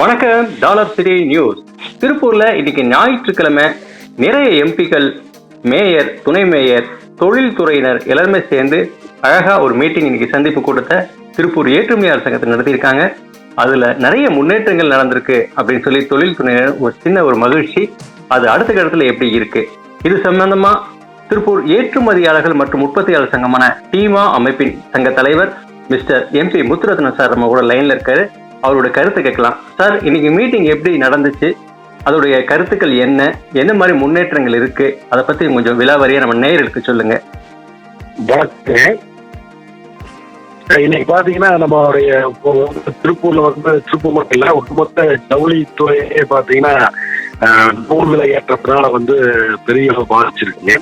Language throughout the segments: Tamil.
வணக்கம் டாலர் சிட்டி நியூஸ். திருப்பூர்ல இன்னைக்கு ஞாயிற்றுக்கிழமை நிறைய எம்பிக்கள் மேயர் துணை மேயர் தொழில்துறையினர் எல்லாருமே சேர்ந்து அழகா ஒரு மீட்டிங் இன்னைக்கு சந்திப்பு கூட்டத்தை திருப்பூர் ஏற்றுமையாளர் சங்கத்தில் நடத்தியிருக்காங்க. அதுல நிறைய முன்னேற்றங்கள் நடந்திருக்கு அப்படின்னு சொல்லி தொழில்துறையினர் ஒரு சின்ன ஒரு மகிழ்ச்சி. அது அடுத்த கட்டத்துல எப்படி இருக்கு? இது சம்பந்தமா திருப்பூர் ஏற்றுமதியாளர்கள் மற்றும் உற்பத்தியாளர் சங்கமான டீமா அமைப்பின் சங்க தலைவர் mister M P Muthurathna sir நம்ம கூட லைன்ல இருக்காரு. அவரோட கருத்து கேட்கலாம். சார் இன்னைக்கு மீட்டிங் எப்படி நடந்துச்சு? அதோடைய கருத்துக்கள் என்ன? என்ன மாதிரி முன்னேற்றங்கள் இருக்கு? அதை பத்தி கொஞ்சம் விலாவரியா நம்ம நேயர்களுக்கு சொல்லுங்க. இன்னைக்கு பாத்தீங்கன்னா நம்மளுடைய திருப்பூர்ல வந்து திருப்பூர் மட்டும் இல்ல ஒட்டுமொத்த ஜவுளித்துறையே பாத்தீங்கன்னா ஆஹ், நூல் விலை ஏற்றத்தினால வந்து பெரிய அளவு பாதிச்சிருக்குங்க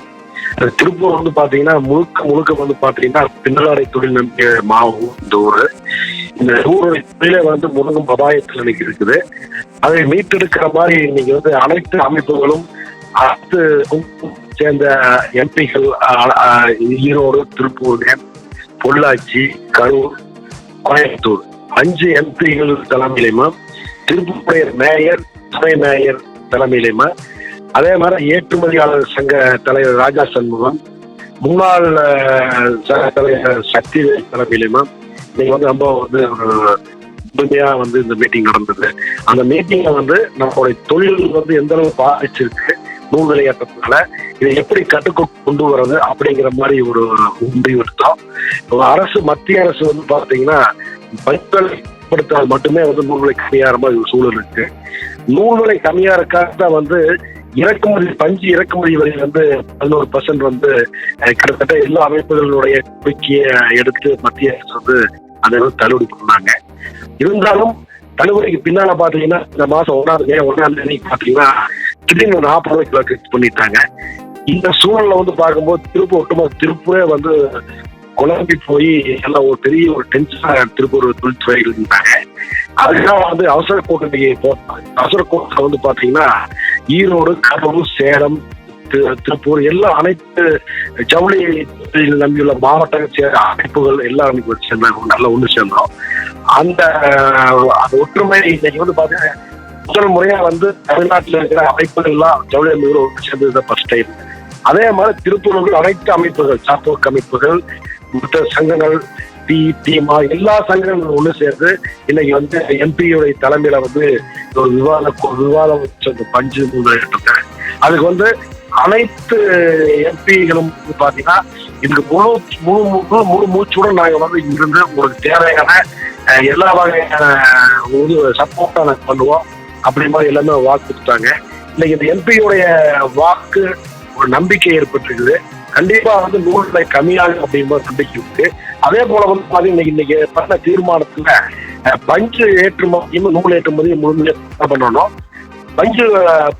திருப்பூர் வந்து பாத்தீங்கன்னா முழுக்க முழுக்க வந்து பாத்தீங்கன்னா பின்னலாடை தொழில் நம்பிய மாவும் இந்த ஊரு. இந்த ஊருடைய தொழிலை வந்து முழுங்கும் அபாயத்தில் இன்னைக்கு இருக்குது. அதை மீட்டெடுக்கிற மாதிரி இன்னைக்கு வந்து அனைத்து அமைப்புகளும் அரசு சேர்ந்த எம்பிகள் ஈரோடு திருப்பூர் பொள்ளாச்சி கரூர் கோயம்புத்தூர். அஞ்சு எம்பிகள் தலைமையிலுமா திருப்பூருடைய மேயர் துணை மேயர் தலைமையிலுமா அதே மாதிரி ஏற்றுமதியாளர் சங்க தலைவர் ராஜா சண்முகம் முன்னாள் சங்க தலைவர் சக்தி தலைமையிலுமா இன்னைக்கு வந்து ரொம்ப வந்து உண்மையா வந்து இந்த மீட்டிங் நடந்தது. அந்த மீட்டிங்ல வந்து நம்மளுடைய தொழில் வந்து எந்த அளவு பாதிச்சிருக்கு நூல் ஏற்றத்தினால இதை எப்படி கட்டுக்கு கொண்டு வர்றது அப்படிங்கிற மாதிரி ஒரு முடிவு எடுத்தோம். அரசு மத்திய அரசு வந்து பாத்தீங்கன்னா ஏற்படுத்தால் மட்டுமே வந்து நூல்விலை கம்மியாகிற மாதிரி ஒரு சூழல் இருக்கு. நூல்விலை கம்மியா இருக்காக வந்து இறக்குமதி பஞ்சு இறக்குமதி வரை வந்து பதினோரு பர்சன்ட் வந்து கிட்டத்தட்ட எல்லா அமைப்புகளுடைய கோரிக்கையை எடுத்து மத்திய அரசு வந்து அதை வந்து தள்ளுபடி பண்ணாங்க. இருந்தாலும் தள்ளுபடிக்கு பின்னால பாத்தீங்கன்னா இந்த மாசம் ஒன்னாம் தேதி ஒன்னாம் தேதி பாத்தீங்கன்னா திடீர்னு நாற்பது ரூபாய் கிலோ ஃபிக்ஸ் பண்ணிட்டாங்க. இந்த சூழல்ல வந்து பார்க்கும்போது திருப்பூர் ஒட்டுமொத்த திருப்பூரே வந்து குழம்பி போய் எல்லாம் ஒரு பெரிய ஒரு டென்ஷனா திருப்பூர் தொழில்துறையில் இருந்தாங்க. அதுக்காக வந்து அவசர கூட்டணி போட்டாங்க. அவசர கூட்டத்தில் வந்து பாத்தீங்கன்னா ஈரோடு கரூர் சேலம் திரு- திருப்பூர் எல்லா அனைத்து ஜவுளி நம்பியுள்ள மாவட்டங்கள் சேர்ந்த அமைப்புகள் எல்லாம் அன்னைக்கு சேர்ந்தாங்க நல்லா ஒன்று சேர்ந்தோம். அந்த அந்த ஒற்றுமை இன்னைக்கு வந்து பாத்தீங்கன்னா முதல் முறையா வந்து தமிழ்நாட்டில் இருக்கிற அமைப்புகள் எல்லாம் ஜவுளி அமைப்புகள் ஒன்று சேர்ந்தது ஃபர்ஸ்ட் டைம் அதே மாதிரி திருப்பூரில் அனைத்து அமைப்புகள் சாத்தோர்க் அமைப்புகள் மற்ற சங்கங்கள் டி எல்லா சங்கங்களும் ஒன்று சேர்ந்து இன்னைக்கு வந்து எம்பியுடைய தலைமையில வந்து ஒரு விவாத விவாதம் அந்த பஞ்சு மூன்று அதுக்கு வந்து அனைத்து எம்பிகளும் பாத்தீங்கன்னா இதுக்கு முழு முழு முழு முழு மூச்சுடன் நாங்க வந்து இங்கிருந்து உங்களுக்கு தேவையான எல்லா வகையான ஒரு சப்போர்ட்டா நாங்க பண்ணுவோம். அப்படி மாதிரி எல்லாமே வாக்கு கொடுத்தாங்க. இன்னைக்கு இந்த எம்பியுடைய வாக்கு ஒரு நம்பிக்கை ஏற்பட்டிருக்குது. கண்டிப்பா வந்து நூல் விலை கம்மியாகும் அப்படிங்கிற நம்பிக்கை இருக்கு. அதே போல வந்து பாத்தீங்கன்னா இன்னைக்கு பண்ண தீர்மானத்துல பஞ்சு ஏற்றுமதியும் நூல் ஏற்றுமதியும் முழுமையாக பண்ணணும். பஞ்சு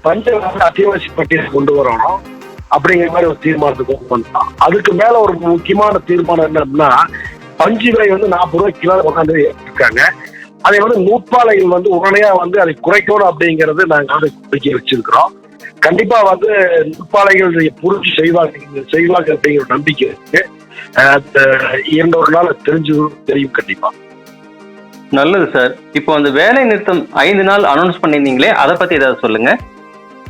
பஞ்ச வந்து அத்தியாவசிய பட்டியல் கொண்டு வரணும். அப்படிங்கிற மாதிரி ஒரு தீர்மானத்துக்கு கொண்டு வந்தோம் அதுக்கு மேல ஒரு முக்கியமான தீர்மானம் என்ன அப்படின்னா பஞ்சு விலை வந்து நாற்பது ரூபாய் கிலோ கொண்டாந்து இருக்காங்க அதை வந்து நூற்பாலைகள் வந்து உடனடியா வந்து அதை குறைக்கணும் அப்படிங்கறது நாங்க வந்து கோரிக்கை வச்சிருக்கிறோம். கண்டிப்பா வந்து நூற்பாலைகள் புரிஞ்சு செய்வாங்க செய்வாங்க அப்படிங்கிற ஒரு நம்பிக்கை இருக்கு. இரண்டு ஒரு நாள் தெரிஞ்சு தெரியும் கண்டிப்பா. நல்லது சார் இப்போ அந்த வேலை நிறுத்தம் ஐந்து நாள் அனௌன்ஸ் பண்ணியிருந்தீங்களே அதை பத்தி ஏதாவது சொல்லுங்க.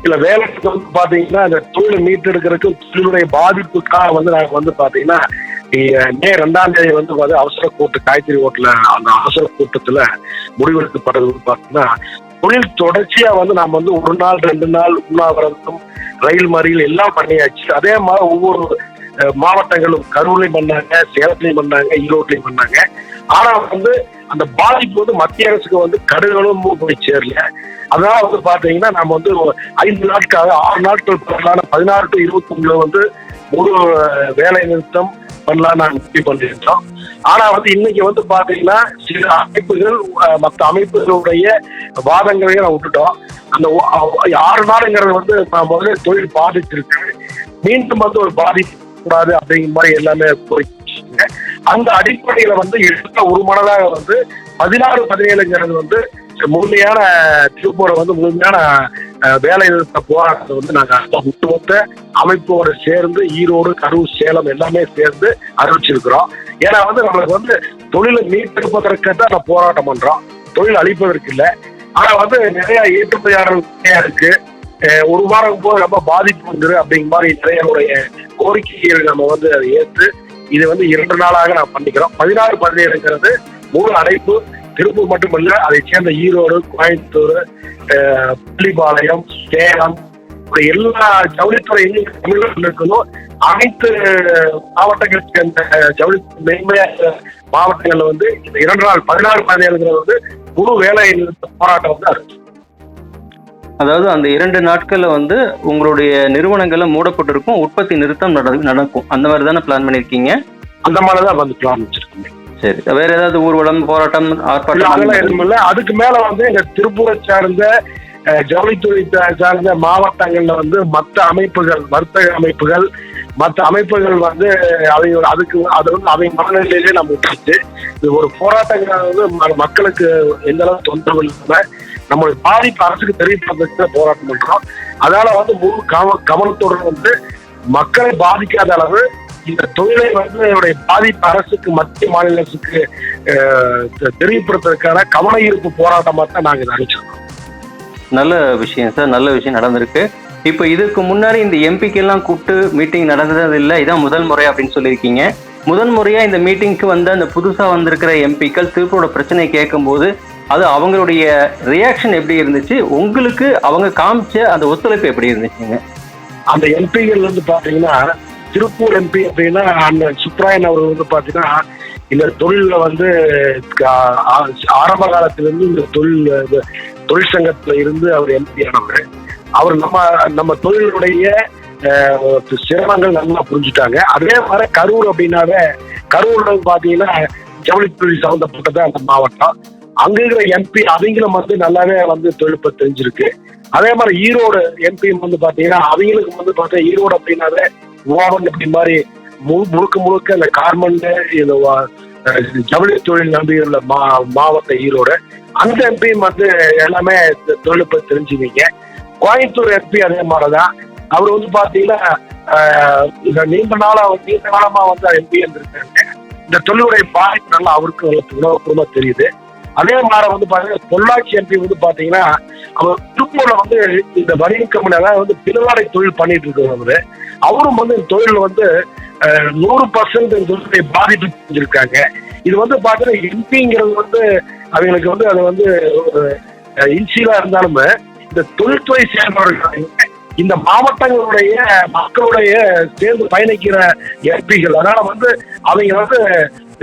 இல்ல வந்து பாத்தீங்கன்னா இந்த தொழிலை மீட்டெடுக்கிறதுக்கு தொழிலுடைய பாதிப்புக்காக வந்து நாங்க வந்து பாத்தீங்கன்னா மே ரெண்டாம் தேதி வந்து அவசர கூட்டு காய்கறி ஓட்டுல அந்த அவசர கூட்டத்துல முடிவெடுக்கப்பட்டது பாத்தீங்கன்னா தொழில் தொடர்ச்சியா வந்து நாம வந்து ஒரு நாள் ரெண்டு நாள் உண்ணாவிரதம் ரயில் மறியல் எல்லாம் பண்ணியாச்சு. அதே மாதிரி ஒவ்வொரு மாவட்டங்களும் கரூர்லையும் பண்ணாங்க சேலத்திலையும் பண்ணாங்க ஈரோட்லையும் பண்ணாங்க. ஆனா வந்து அந்த பாதிப்பு வந்து மத்திய அரசுக்கு வந்து கடுகளும் போய் சேரல. அதனால வந்து பாத்தீங்கன்னா நம்ம வந்து ஐந்து நாட்கள் ஆறு நாட்கள் பண்ணலாம்னு பதினாறு டு இருபத்தி ஒண்ணுல வந்து முழு வேலை நிறுத்தம் பண்ணலாம் நாங்க முடிவு பண்ணிருந்தோம் ஆனா வந்து இன்னைக்கு வந்து பாத்தீங்கன்னா சில அமைப்புகள் மற்ற அமைப்புகளுடைய வாதங்களையும் நான் விட்டுட்டோம். அந்த ஆறு நாடுங்கிறது வந்து நான் முதல்ல தொழில் பாதிச்சிருக்கு. மீண்டும் வந்து ஒரு பாதிப்பு கூடாது அப்படிங்கிற மாதிரி எல்லாமே போயிடுச்சுங்க அந்த அடிப்படையில வந்து எடுத்த ஒரு மனதாக வந்து பதினாறு பதினேழுங்கிறது வந்து முழுமையான திருப்பூரை வந்து முழுமையான வேலை நிறுத்த போராட்டத்தை வந்து நாங்க ஒட்டுமொத்த அமைப்போடு சேர்ந்து ஈரோடு கரூர் சேலம் எல்லாமே சேர்ந்து அறிவிச்சிருக்கிறோம். ஏன்னா வந்து நம்மளுக்கு வந்து தொழிலை மீட்டெடுப்பதற்கு தான் நான் போராட்டம் பண்றோம். தொழில் அழிப்பதற்கு இல்லை. ஆனா வந்து நிறைய ஏற்றுமதியாளர்கள் இருக்கு. ஒரு வாரம் போது ரொம்ப பாதிப்பு வந்துரு அப்படிங்கிற மாதிரி நிறைய கோரிக்கைகள் நம்ம வந்து அதை ஏற்று இது வந்து இரண்டு நாளாக நான் பண்ணிக்கிறோம். பதினாறு பதினேழுங்கிறது முழு அடைப்பு. திருப்பூர் மட்டுமல்ல அதை சேர்ந்த ஈரோடு கோயம்புத்தூர் பள்ளிபாளையம் சேலம் எல்லா ஜவுளித்துறையிலும் தமிழகத்தில் இருக்கணும். அனைத்து மாவட்டங்களுக்கு சேர்ந்த ஜவுளி மேன்மையாக மாவட்டங்கள்ல வந்து இந்த இரண்டு நாள் பதினாறு பதினேழுங்கிறது வந்து முழு வேலை போராட்டம் வந்து இருக்கு அதாவது அந்த இரண்டு நாட்கள்ல வந்து உங்களுடைய நிறுவனங்கள்ல மூடப்பட்டிருக்கும் உற்பத்தி நிறுத்தம் நட- நடக்கும். அந்த மாதிரி தானே பிளான் பண்ணிருக்கீங்க? அந்த மாதிரி தான் வந்து பிளான் வச்சிருக்கோங்க சரி. வேற ஏதாவது ஊர்வலம் போராட்டம் ஆர்ப்பாட்டம் அதெல்லாம் எதுவும் இல்ல. அதுக்கு மேல வந்து இந்த திருப்பூரை சார்ந்த ஜவுளித்துறை சார்ந்த மாவட்டங்கள்ல வந்து மற்ற அமைப்புகள் வர்த்தக அமைப்புகள் மற்ற அமைப்புகள் வந்து அவங்க அதுக்கு அது வந்து அவங்க மனநிலையிலே நம்ம விட்டுச்சு இது ஒரு போராட்டங்கள் வந்து மக்களுக்கு எந்த அளவுக்கு தொந்தரவு இல்லாம நம்மளுடைய பாதிப்பு அரசுக்கு தெரியப்படுத்த போராட்டம் பண்றோம். அதனால வந்து முழு கவ கவனத்துடன் வந்து மக்களை பாதிக்காத அளவு இந்த தொழிலை வந்து என்னுடைய பாதிப்பு அரசுக்கு மத்திய மாநில அரசுக்கு தெரியப்படுத்துறதுக்கான கவன ஈர்ப்பு போராட்டமா தான் நாங்க நினைச்சிருக்கோம் நல்ல விஷயம் சார். நல்ல விஷயம் நடந்திருக்கு. இப்போ இதுக்கு முன்னாடி இந்த எம்பிக்கு எல்லாம் கூப்பிட்டு மீட்டிங் நடந்தது இல்லை இதான் முதல் முறை அப்படின்னு சொல்லியிருக்கீங்க. முதல் முறையா இந்த மீட்டிங்க்கு வந்த அந்த புதுசா வந்திருக்கிற எம்பிக்கள் திருப்பூரோட பிரச்சனையை கேட்கும்போது அது அவங்களுடைய ரியாக்ஷன் எப்படி இருந்துச்சு? உங்களுக்கு அவங்க காமிச்ச அந்த ஒத்துழைப்பு எப்படி இருந்துச்சுங்க? அந்த எம்பிகள் வந்து பாத்தீங்கன்னா திருப்பூர் எம்பி அப்படின்னா அந்த சுப்ராயன் அவர் வந்து பாத்தீங்கன்னா இந்த தொழில வந்து ஆரம்ப காலத்திலிருந்து இந்த தொழில் தொழிற்சங்கத்துல இருந்து அவர் எம்பி ஆனவர். அவர் நம்ம நம்ம தொழிலுடைய சிரமங்கள் நல்லா புரிஞ்சுட்டாங்க. அதே மாதிரி கரூர் அப்படின்னாவே கரூர்ல பாத்தீங்கன்னா ஜவுளி தொழில் சம்பந்தப்பட்டது அந்த மாவட்டம். அங்க இருக்கிற எம்பி அவங்களும் வந்து நல்லாவே வந்து தொழில்நுட்ப தெரிஞ்சிருக்கு. அதே மாதிரி ஈரோடு எம்பி வந்து பாத்தீங்கன்னா அவங்களுக்கு வந்து பார்த்தா ஈரோடு அப்படின்னாவே ஓவன் இப்படி மாதிரி மு முழுக்க முழுக்க இந்த கார்மெண்ட் இந்த ஜவுளி தொழில் நம்பி உள்ள மா மாவட்ட ஈரோடு. அந்த எம்பி வந்து எல்லாமே இந்த தொழில்நுட்ப தெரிஞ்சுவீங்க கோயம்புத்தூர் எம்பி அதே மாதிரிதான். அவர் வந்து பாத்தீங்கன்னா இந்த நீண்ட நாளா நீண்ட காலமா வந்து எம்பி இருந்திருக்காங்க இந்த தொழிலுடைய பாதிப்பு நல்லா அவருக்கு நல்ல உணவுபூர்வமா தெரியுது. அதே மாதிரி வந்து பாத்தீங்கன்னா பொள்ளாச்சி எம்பி வந்து பாத்தீங்கன்னா அவர் திருப்பூர்ல வந்து இந்த வணிக கம்பெனி அதாவது வந்து பிறவாடை தொழில் பண்ணிட்டு இருக்கிறவரு அவரும் வந்து இந்த தொழில் வந்து நூறு பர்சன்ட் இந்த பாதிப்பு செஞ்சிருக்காங்க இது வந்து பாத்தீங்கன்னா எம்பிங்கிறது வந்து அவங்களுக்கு வந்து அது வந்து ஒரு இன்சியலா இருந்தாலுமே இந்த தொழில்துறை சேர்ந்தவர்கள் இந்த மாவட்டங்களுடைய மக்களுடைய சேர்ந்து பயணிக்கிற எம்பிகள் அதனால வந்து அவங்க வந்து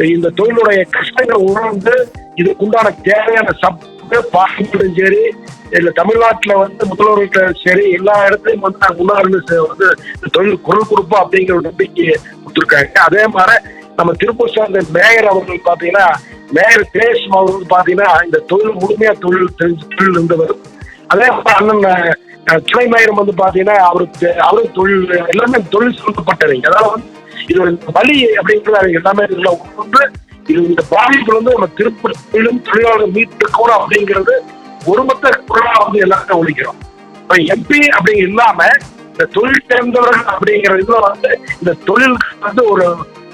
இந்த தொழிலுடைய கஷ்டங்கள் உணர்ந்து இதுக்குண்டான தேவையான சப்பு பார்லிமெண்ட்டும் சரி இல்ல தமிழ்நாட்டுல வந்து முதல்வர்கிட்ட சரி எல்லா இடத்தையும் வந்து நாங்க முன்னாடி வந்து இந்த தொழில் குரல் கொடுப்போம் அப்படிங்கிற ஒரு நம்பிக்கை கொடுத்துருக்காங்க. அதே மாதிரி நம்ம திருப்பூர் சார்ந்த மேயர் அவர்கள் பாத்தீங்கன்னா மேயர் திரேஷ் அவர்கள் பாத்தீங்கன்னா இந்த தொழில் முழுமையா தொழில் தெரிஞ்சு தொழில் இருந்தவர். அதே மாதிரி அண்ணன் துணை மேயரும் வந்து பாத்தீங்கன்னா அவருக்கு அவரும் தொழில் எல்லாமே தொழில் சம்பந்தப்பட்டவங்க. அதாவது வந்து இது ஒரு வழி அப்படிங்கிறது எல்லாமே ஒன்று இந்த பாதிப்புல வந்து நம்ம திருப்பூர் தொழிலும் தொழிலாளர் மீட்டுக்கணும் அப்படிங்கிறது ஒருமொத்த குரலா வந்து எல்லாத்தையும் ஒழிக்கிறோம் எம்பி அப்படிங்க இல்லாம இந்த தொழில் சேர்ந்தவர்கள் அப்படிங்கிற இதுல வந்து இந்த தொழில் வந்து ஒரு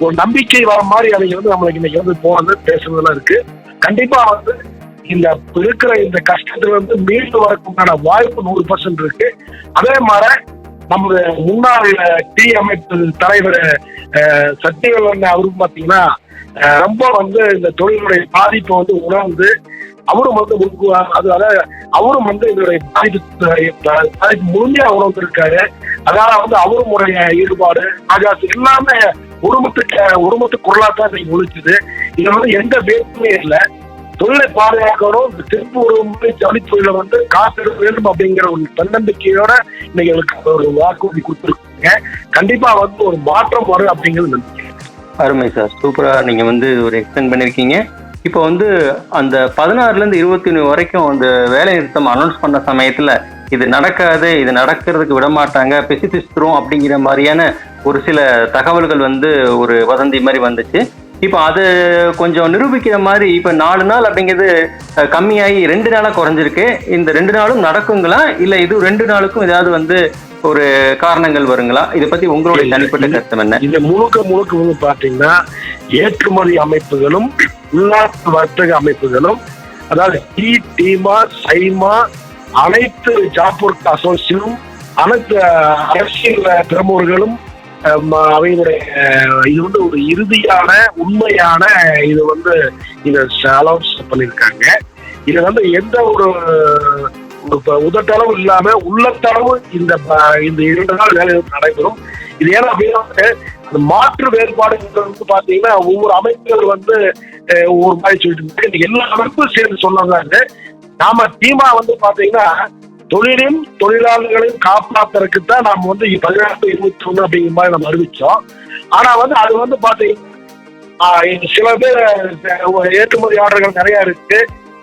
ஒரு நம்பிக்கை வர மாதிரி அவங்க வந்து நம்மளுக்கு இன்னைக்கு வந்து போனது பேசுறதுலாம் இருக்கு. கண்டிப்பா வந்து இந்த இருக்கிற இந்த கஷ்டத்துல வந்து மீண்டு வரக்குண்டான வாய்ப்பு நூறு பர்சன்ட் இருக்கு. அதே மாதிரி நம்ம முன்னாள் டி அமைப்பு தலைவர் அஹ், சத்தியவேலன் அவரும் பாத்தீங்கன்னா ரொம்ப வந்து இந்த தொழிலுடைய பாதிப்பை வந்து உணர்ந்து அவரும் வந்து முன்பு அதனால அவரும் வந்து இதனுடைய பாதிப்பு பாதிப்பு முழுமையா உணர்ந்திருக்காரு. அதனால வந்து அவரும் உடைய ஈடுபாடு ராஜாசு எல்லாமே ஒருமத்துக்கு ஒருமத்து குரலா தான் இன்னைக்கு ஒழிச்சுது இதுல வந்து எந்த வேற்றுமையும் இல்லை. தொழிலை பாதுகாக்கணும் இந்த திருப்பூர் ஜவுளி தொழில வந்து எடுக்க வேண்டும் அப்படிங்கிற ஒரு தன்னம்பிக்கையோட இன்னைக்கு எங்களுக்கு ஒரு வாக்குறுதி கொடுத்துருக்காங்க. கண்டிப்பா வந்து ஒரு மாற்றம் வரும் அப்படிங்கிறது நம்பிக்கை. அருமை சார். சூப்பரா நீங்க வந்து ஒரு எக்ஸ்பிளைன் பண்ணிருக்கீங்க. இப்போ வந்து அந்த பதினாறுல இருந்து இருபத்தி ஒன்று வரைக்கும் அந்த வேலை நிறுத்தம் அனௌன்ஸ் பண்ண சமயத்துல இது நடக்காது இது நடக்கிறதுக்கு விட மாட்டாங்க பெசிபிஸ்துரும் அப்படிங்கிற மாதிரியான ஒரு சில தகவல்கள் வந்து ஒரு வதந்தி மாதிரி வந்துச்சு. இப்போ அது கொஞ்சம் நிரூபிக்கிற மாதிரி இப்போ நாலு நாள் அப்படிங்கிறது கம்மியாகி ரெண்டு நாளாக குறைஞ்சிருக்கு. இந்த ரெண்டு நாளும் நடக்குங்களா? இல்லை இது ரெண்டு நாளுக்கும் ஏதாவது வந்து ஒரு காரணங்கள் வருங்களா? இதை பத்தி உங்களுடைய தனிப்பட்ட இல்ல. கருத்தம் என்ன? இது முழுக்க முழுக்க வந்து பாத்தீங்கன்னா ஏற்றுமதி அமைப்புகளும் உள்நாட்டு வர்த்தக அமைப்புகளும் அதாவது டி டீமா சைமா அனைத்து ஜாப்பூர் அசோசியனும் அனைத்து அரசியல் பிரமுகர்களும் அவையினுடைய அஹ், இது வந்து ஒரு இறுதியான உண்மையான இது வந்து இதை அலௌன்ஸ் பண்ணியிருக்காங்க. இது வந்து எந்த ஒரு உதட்டளவு இல்லாம உள்ளத்தளவு இந்த இந்த இரண்டு நாள் வேலைகள் நடைபெறும். இது ஏன்னா அப்படின்னா அந்த மாற்று வேறுபாடுகள் வந்து பாத்தீங்கன்னா ஒவ்வொரு அமைப்புகள் வந்து ஒவ்வொரு மாதிரி சொல்லிட்டு இருக்கு. எல்லா அமைப்பும் சேர்ந்து சொன்னாங்க. நாம தீமா வந்து பாத்தீங்கன்னா தொழிலையும் தொழிலாளர்களையும் காப்பாத்துறதுக்கு தான் நாம வந்து பதினாறு இருபத்தி ஒண்ணு அப்படிங்கிற மாதிரி நம்ம அறிவிச்சோம். ஆனா வந்து அது வந்து பாத்தீங்கன்னா சில பேர் ஏற்றுமதி ஆர்டர்கள் நிறைய இருக்கு.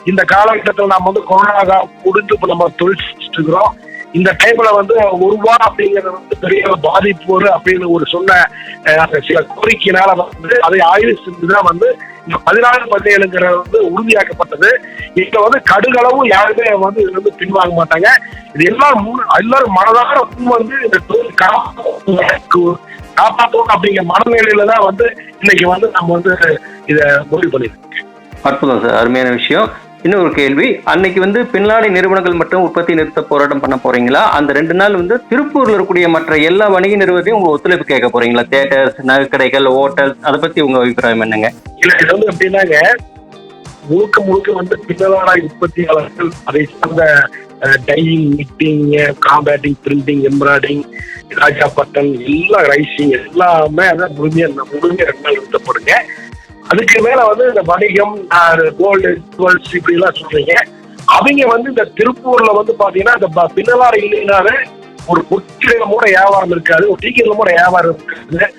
இந்த காலகட்டத்தில் நம்ம வந்து கொரோனா கா- முடிந்து இப்போ நம்ம தொழில் இருக்கிறோம் இந்த டைம்ல வந்து ஒரு ரூபா அப்படிங்கிறது வந்து பெரிய பாதிப்பு அப்படின்னு ஒரு சொன்ன அந்த சில கோரிக்கையினால வந்து அதை ஆய்வு செஞ்சுதான் வந்து இந்த பதினாலு பதினேழுங்கிறது வந்து உறுதியாக்கப்பட்டது. இங்க வந்து கடுகளவும் யாருமே வந்து இதுல இருந்து பின்வாங்க மாட்டாங்க. இது எல்லாம் எல்லாரும் மனதார வந்து இந்த தொழில் காப்பாற்றணும் அப்படிங்கிற மனநிலையில தான் வந்து இன்னைக்கு வந்து நம்ம வந்து இதை முடிவு பண்ணிருக்கோம் அற்புதம் சார் அருமையான விஷயம். இன்னொரு கேள்வி அன்னைக்கு வந்து பின்னாடி நிறுவனங்கள் மட்டும் உற்பத்தி நிறுத்த போராட்டம் பண்ண போறீங்களா? அந்த ரெண்டு நாள் வந்து திருப்பூர்ல இருக்கக்கூடிய மற்ற எல்லா வணிக நிறுவனத்தையும் உங்க ஒத்துழைப்பு கேட்க போறீங்களா? தியேட்டர்ஸ் நகைக்கடைகள் ஹோட்டல் அதை பத்தி உங்க அபிப்பிராயம் என்னங்க? இல்ல இது வந்து எப்படின்னாங்க முழுக்க முழுக்க வந்து பின்னலான உற்பத்தியாளர்கள் அதை சார்ந்த dyeing knitting compacting printing embroidering ராஜா பட்டன் எல்லா ரைசிங் எல்லாமே அதான் முழுமையா முழுமையா ரெண்டு நாள் நிறுத்தப்படுங்க. அதுக்கு மேல வந்து இந்த வணிகம் கோல்டு ஜுவல்ஸ் இப்படி எல்லாம் சொல்றீங்க. அவங்க வந்து இந்த திருப்பூர்ல வந்து பாத்தீங்கன்னா இந்த பின்னலார் பின்னலாடை ஒரு முற்றிலுமோட வியாபாரம் இருக்காது ஒரு டீக்கிரமோட வியாபாரம் இருக்காது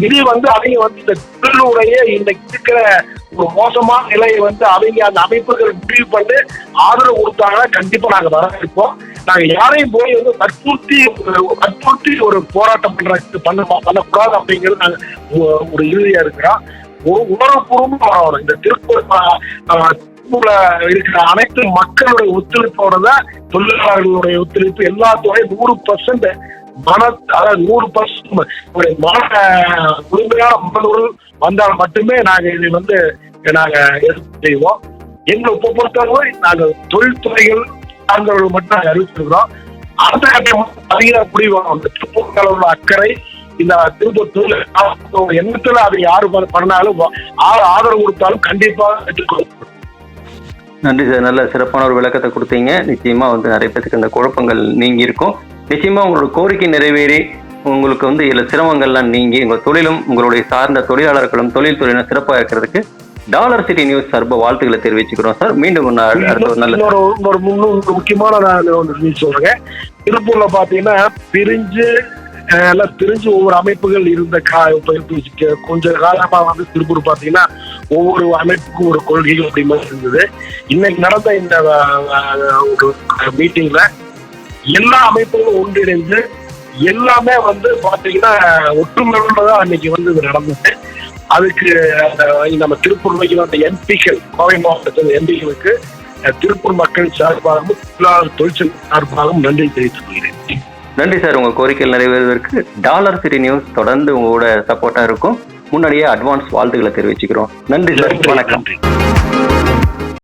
இது வந்து அவங்க வந்து இந்த தொழிலுடைய இன்னைக்கு இருக்கிற ஒரு மோசமான நிலையை வந்து அவங்க அந்த அமைப்புகள் முடிவு பண்ணி ஆதரவு கொடுத்தாங்கன்னா கண்டிப்பா நாங்க வரவேற்போம். நாங்க யாரையும் போய் வந்து வற்புறுத்தி ஒரு- வற்புறுத்தி ஒரு போராட்டம் பண்ற பண்ண பண்ணக்கூடாது அப்படிங்கிறது நாங்க ஒரு இறுதியா இருக்கிறோம். ஒரு உணர்வுபூர்வமா இந்த திருப்பூர் திருப்பூர்ல இருக்கிற அனைத்து மக்களுடைய ஒத்துழைப்போட தான் தொழிலாளர்களுடைய ஒத்துழைப்பு. எல்லாத்தோட நூறு பர்சன்ட் மன அதாவது நூறு பர்சன்ட் மன முழுமையான மனதுடன் வந்தால் மட்டுமே நாங்க இதை வந்து நாங்க எடுத்து செய்வோம். எங்களை இப்போ பொறுத்தவரை நாங்க தொழில்துறைகள் சார்ந்தவர்கள் மட்டும் நாங்க அறிவிச்சிருக்கிறோம் அடுத்த கட்டம் அதிக முடிவு அந்த திருப்பூர் அக்கறை இந்த திருப்பூர் தொழில் எண்ணத்துல அது யாரு பண்ண- பண்ணாலும் ஆதரவு கொடுத்தாலும் கண்டிப்பா ஏற்றுக்கொள்ளும் நன்றி சார். நல்ல சிறப்பான ஒரு விளக்கத்தை கொடுத்தீங்க. நிச்சயமா வந்து நிறைய பேருக்கு இந்த குழப்பங்கள் நீங்கி இருக்கும் நிச்சயமா உங்களோட கோரிக்கை நிறைவேறி உங்களுக்கு வந்து இதுல சிரமங்கள்லாம் நீங்கி உங்க தொழிலும் உங்களுடைய சார்ந்த தொழிலாளர்களும் தொழில்துறையினர் சிறப்பாக இருக்கிறதுக்கு டாலர் சிட்டி நியூஸ் சார்பா வாழ்த்துக்களை தெரிவிச்சுக்கிறோம் சார். மீண்டும் ஒரு முக்கியமான நான் சொல்றேன். திருப்பூர்ல பாத்தீங்கன்னா பிரிஞ்சு எல்லாம் தெரிஞ்சு ஒவ்வொரு அமைப்புகள் இருந்த கா கொஞ்ச காலமா வந்து திருப்பூர் பாத்தீங்கன்னா ஒவ்வொரு அமைப்புக்கும் ஒரு கொள்கைகள் அப்படி மாதிரி இருந்தது. இன்னைக்கு நடந்த இந்த ஒரு மீட்டிங்ல எல்லா அமைப்புகளும் ஒன்றிணைந்து எல்லாமே வந்து பாத்தீங்கன்னா ஒற்றுமையோட தான் அன்னைக்கு வந்து இது நடந்தது. அதுக்கு நம்ம திருப்பூர் வைக்கிற அந்த எம்பிக்கள் கோவை மாவட்டத்தில் எம்பிகளுக்கு திருப்பூர் மக்கள் சார்பாகவும் தொழிற்சங்க சார்பாகவும் நன்றி தெரிவித்துக் கொள்கிறேன். நன்றி சார். உங்க கோரிக்கைகள் நிறைவேறுவதற்கு டாலர் சிட்டி நியூஸ் தொடர்ந்து உங்களோட சப்போர்ட்டா இருக்கும். முன்னாடியே அட்வான்ஸ் வாழ்த்துக்களை தெரிவிச்சுக்கிறோம். நன்றி சார். வணக்கம்.